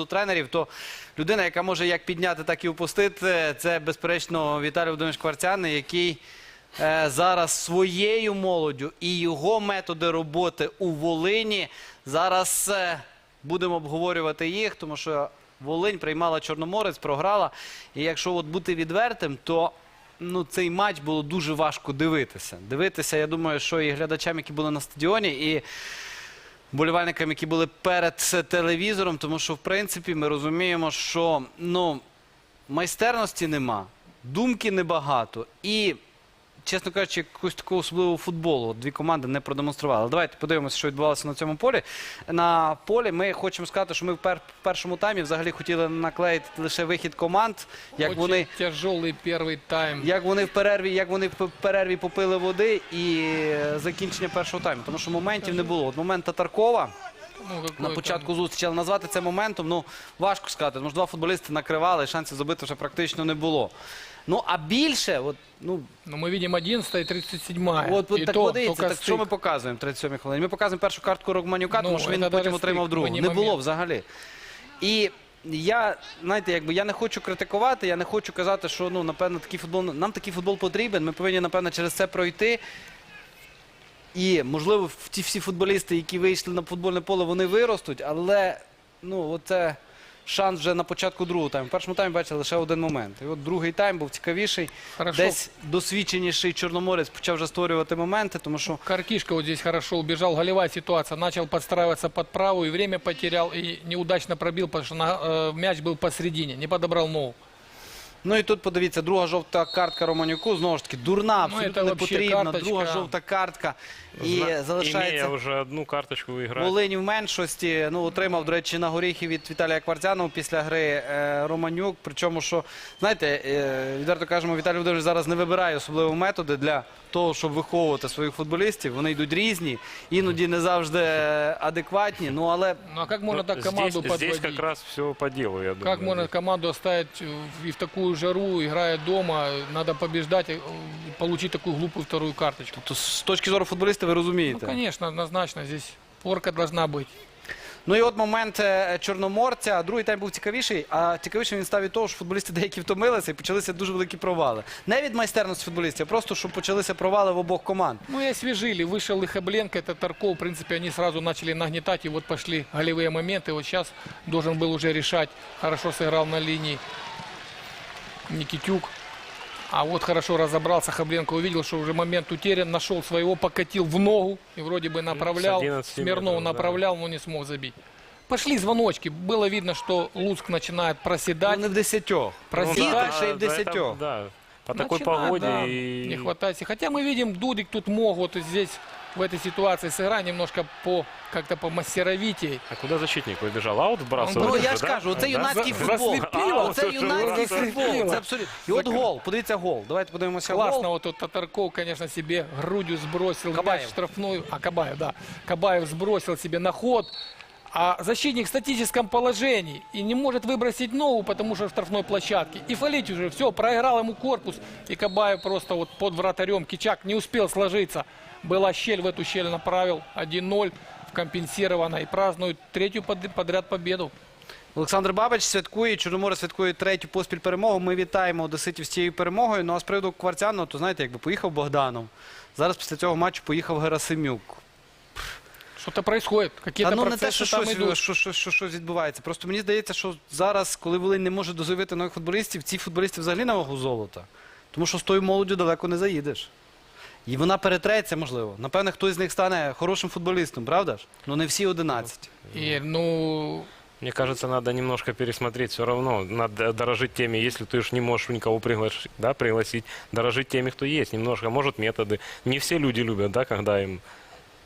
до тренерів, то людина, яка може як підняти, так і опустити, це безперечно Віталій Володимирович Кварцян, який е, зараз своєю молоддю і його методи роботи у Волині зараз е, будемо обговорювати їх, тому що Волинь приймала Чорноморець, програла. І якщо от бути відвертим, то ну, цей матч було дуже важко дивитися. Дивитися, я думаю, що і глядачам, які були на стадіоні, і болівальникам, які були перед телевізором, тому що, в принципі, ми розуміємо, що ну, майстерності нема, думки небагато. І, чесно кажучи, якогось такого особливого футболу от дві команди не продемонстрували. Давайте подивимося, що відбувалося на цьому полі. На полі ми хочемо сказати, що ми в пер- першому таймі взагалі хотіли наклеїти лише вихід команд, як Очень вони. тяжелый первый тайм. Як вони в перерві, як вони в перерві попили води і е, закінчення першого тайму. Тому що моментів не було. От момент Татаркова на початку зустрічі, але назвати це моментом, ну важко сказати. Тому що два футболісти накривали, шансів забити вже практично не було. Ну а більше, от, ну Ну, мы видим 11 и 37 от, от так подивіться, так що ми показуємо в 37 хвилині? Ми показуємо першу картку Рогманюка, тому Ну, що він це потім даже отримав стик, другу. мені Не було момент. взагалі. І я, знаєте, якби я не хочу критикувати, я не хочу казати, що ну, напевно, такий футбол, нам такий футбол потрібен. Ми повинні, напевно, через це пройти. І, можливо, ті всі футболісти, які вийшли на футбольне поле, вони виростуть, але ну, оце шанс вже на початку другого тайму. В першому таймі бачили лише один момент. І от другий тайм був цікавіший. Хорошо. Десь досвідченіший Чорноморець почав вже створювати моменти, тому що Каркишка вот здесь хорошо убежал. Голевая ситуация. Начал подстраиваться под правую, и время потерял, и неудачно пробил, потому что на- э, мяч был посередине. Не подобрал ногу. Ну і тут подивіться, друга жовта картка Романюку. Знову ж таки, дурна, Ну, абсолютно це не вообще потрібна. карточка. Друга жовта картка. І залишається Имея уже одну карточку играть. Волинь в меншості. Ну, отримав, до речі, на горіхи від Віталія Кварцянова після гри е, Романюк. Причому, що, знаєте, е, відверто кажемо, Віталій Володимирович зараз не вибирає особливо методи для того, щоб виховувати своїх футболістів. Вони йдуть різні, іноді не завжди е, адекватні. Ну, але Ну а как можно Ну, так команду здесь, подводить? здесь как раз все по делу, я думаю. Как можно команду оставить э, и в такую жару, играя дома, надо побеждать, э, получить такую глупую вторую карточку. то, з точки зору футболіста ви Ну, розумієте. конечно, однозначно, здесь порка должна быть. Ну і от момент е, Чорноморця. Другий тайм був цікавіший, а цікавіший він став від того, що футболісти деякі втомилися і почалися дуже великі провали. Не від майстерності футболістів, а просто щоб почалися провали в обох команд. Ну и освежили. Вышел и Хабленко, это Тарков. В принципе, они сразу начали нагнетать. И вот пошли голевые моменты. Вот сейчас должен был уже решать. Хорошо сыграл на линии Никитюк. А вот хорошо разобрался. Хабленко увидел, что уже момент утерян. Нашел своего, покатил в ногу. И вроде бы направлял. 11 Смирнов метров, да. направлял, но не смог забить. Пошли звоночки. Было видно, что Луцк начинает Ну, проседать. не в десятьох. Проседать. Діти ще й в да, это- десятьох. да, по такой Начинает, погоде да, и... не хватает. Хотя мы видим, Дудик тут мог вот здесь в этой ситуации сыграть немножко по как-то по мастеровитей. А куда защитник выбежал? Аут вбрасывал? Ну, уже, я ж да? кажу, оце Да? юнацький За- футбол. засліпіло. Оце А, юнацький це футбол. засліпіло. Це абсолютно. І от гол. Подивіться гол. Давайте подивимося Классно гол. вот тут Татарков, конечно, себе грудью сбросил Кабаев. мяч в штрафную. А Кабаев, да. Кабаев сбросил себе на ход. А защитник в статическом положении и не может выбросить ногу, потому что в штрафной площадке. И фалить уже все, проиграл ему корпус. И Кабаев просто вот под вратарем. Кичак не успел сложиться. Была щель, в эту щель направил 1-0 компенсировано. И празднуют третью под- подряд победу. Олександр Бабич святкує, Чорноморець святкує третю поспіль перемогу. Ми вітаємо одеситів з цією перемогою. Ну а з приводу Кварцяного, то знаєте, якби поїхав Богданов. Зараз після цього матчу поїхав Герасимюк. Что-то происходит. Та Какие-то ну не те, процессы що там щось, идут. що, що, що, щось відбувається. Просто мені здається, що зараз, коли Волинь не може дозовити нових футболістів, ці футболісти взагалі на вагу золота. Тому що з тою молоддю далеко не заїдеш. І вона перетреться, можливо. Напевне, хтось з них стане хорошим футболістом, правда ж? Ну не всі 11. И, ну, Мне кажется, надо немножко пересмотреть все равно. Надо дорожить теми, если ты уж не можешь никого приглашить, да, пригласить, дорожить теми, кто есть. Немножко, может, методы. Не все люди любят, да, когда им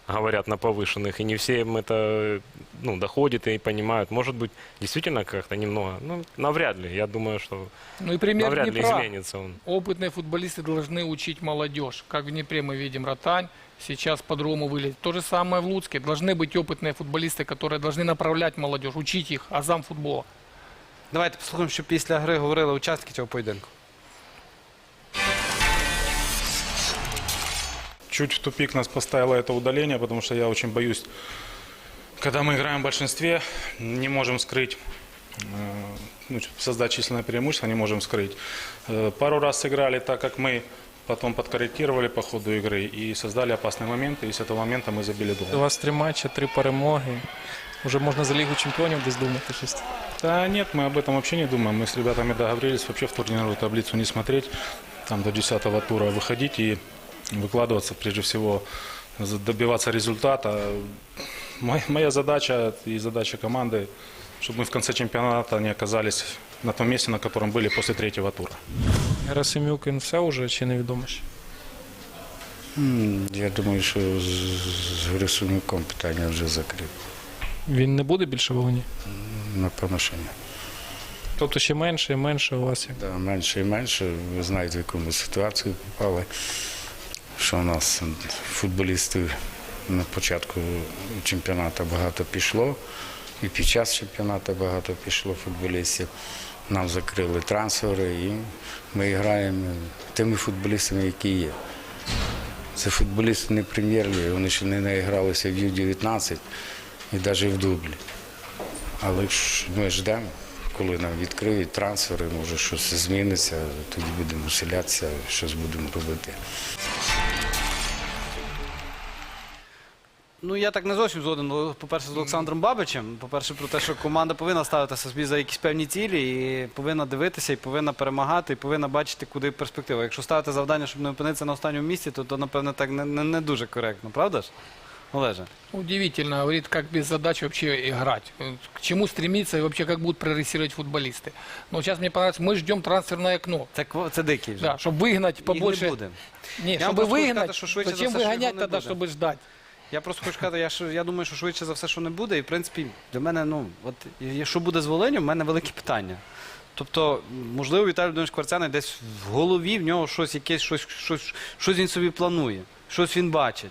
говорят на повышенных, и не все им это ну, доходит и понимают. Может быть, действительно как-то немного, ну, навряд ли. Я думаю, что ну и пример навряд ли Днепра. изменится он. Опытные футболисты должны учить молодежь. Как в Днепре мы видим Ротань, сейчас по-другому выглядит. То же самое в Луцке. Должны быть опытные футболисты, которые должны направлять молодежь, учить их азам футбола. Давайте послухаємо, що після гри говорили учасники цього поєдинку. Чуть в тупик нас поставило это удаление, потому что я очень боюсь, когда мы играем в большинстве, не можем скрыть э, ну, ч- создать численное преимущество, не можем скрыть. Э, Пару раз сыграли так, как мы, потом подкорректировали по ходу игры и создали опасные моменты, и с этого момента мы забили У гол. вас три матчі, три перемоги. Уже можна за Лігу чемпіонів десь думати щось. Да нет, мы об этом вообще не думаем. Мы с ребятами договорились вообще в турнирную таблицу не смотреть, там до 10 тура выходить и выкладываться, прежде всего, за- добиваться результата. Моя, моя задача и задача команды, чтобы мы в конце чемпионата не оказались на том месте, на котором были после третьего тура. Герасимюк він все вже чи невідомо ще? М, Я думаю, що з, з Грисунюком питання вже закрите. Він не буде більше в Волині? Напевно, що ні. Тобто ще менше і менше у вас. як? Да, менше і менше. Ви знаєте, в яку ми ситуацію попали. Що у нас футболістів на початку чемпіонату багато пішло, і під час чемпіонату багато пішло футболістів. Нам закрили трансфери, і ми граємо тими футболістами, які є. Це футболісти не прем'єр-ліги, вони ще не наігралися в Ю-19 і навіть в дублі. Але ж ми ждемо, коли нам відкриють трансфери, може щось зміниться, тоді будемо селятися, щось будемо робити. Ну, я так не зовсім згоден. ну, По-перше, з Олександром Бабичем. По-перше, про те, що команда повинна ставити собі за якісь певні цілі, і повинна дивитися, і повинна перемагати, і повинна бачити, куди перспектива. Якщо ставити завдання, щоб не опинитися на останньому місці, то, то напевне, так не, не, не дуже коректно, правда ж? Олеже? Удивительно, говорит, как без задач вообще играть. Э, К чему стремиться и вообще как будут прогрессировать футболисты. Но сейчас мне понравилось, мы ждем трансферное окно. Це, кво- це дикий вже. Да, чтобы выгнать Їх побольше. не буде. Не, Я вам чтобы просто хочу выгнать, сказати, що швидше за зачем все, що выгонять його не тогда, буде. чтобы ждать? я просто хочу сказати, я, що- я думаю, що швидше за все, що не буде. І в принципі, для мене, ну, от і- що буде з Волиню, в мене велике питання. Тобто, можливо, Віталій Володимирович Кварцяний десь в голові в нього щось якесь, щось, щось, щось він собі планує, щось він бачить.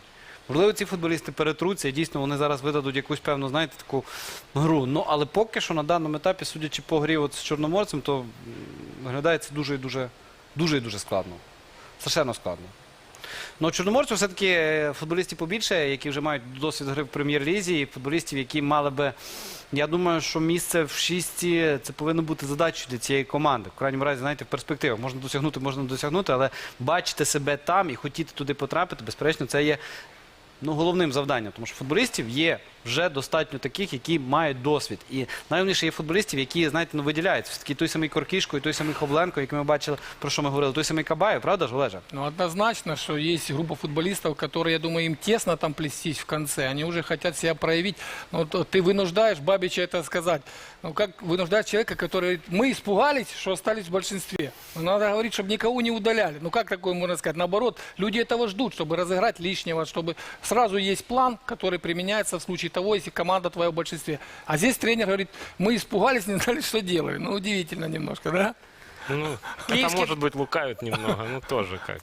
Можливо, ці футболісти перетруться, і дійсно вони зараз видадуть якусь певну, знаєте, таку гру. Ну, але поки що на даному етапі, судячи по грі от з Чорноморцем, то виглядає це дуже і дуже, дуже і дуже складно. Страшенно складно. Ну, Чорноморцю все-таки е, футболістів побільше, які вже мають досвід гри в прем'єр-лізі, футболістів, які мали би. Я думаю, що місце в шісті це повинно бути задачою для цієї команди. В крайньому разі, знаєте, в перспективах можна досягнути, можна досягнути, але бачити себе там і хотіти туди потрапити, безперечно, це є ну, головним завданням. Тому що футболістів є вже достатньо таких, які мають досвід. І найголовніше є футболістів, які, знаєте, ну, виділяються. Все-таки той самий Коркішко і той самий Хобленко, який ми бачили, про що ми говорили, той самий Кабаєв, правда ж, Олежа? Ну, однозначно, что есть группа футболистов, которые, я думаю, им тесно там плестись в конце. Они уже хотят себя проявить. Но вот ты вынуждаешь Бабича это сказать. Ну, как вынуждать человека, который говорит, мы испугались, что остались в большинстве. Ну, надо говорить, чтобы никого не удаляли. Ну, как такое можно сказать? Наоборот, люди этого ждут, чтобы разыграть лишнего, чтобы сразу есть план, который применяется в случае того, если команда твоя в большинстве. А здесь тренер говорит, мы испугались, не знали, что делали. Ну, удивительно немножко, да? Ну, это Киевский- может быть лукавит немного, ну тоже как.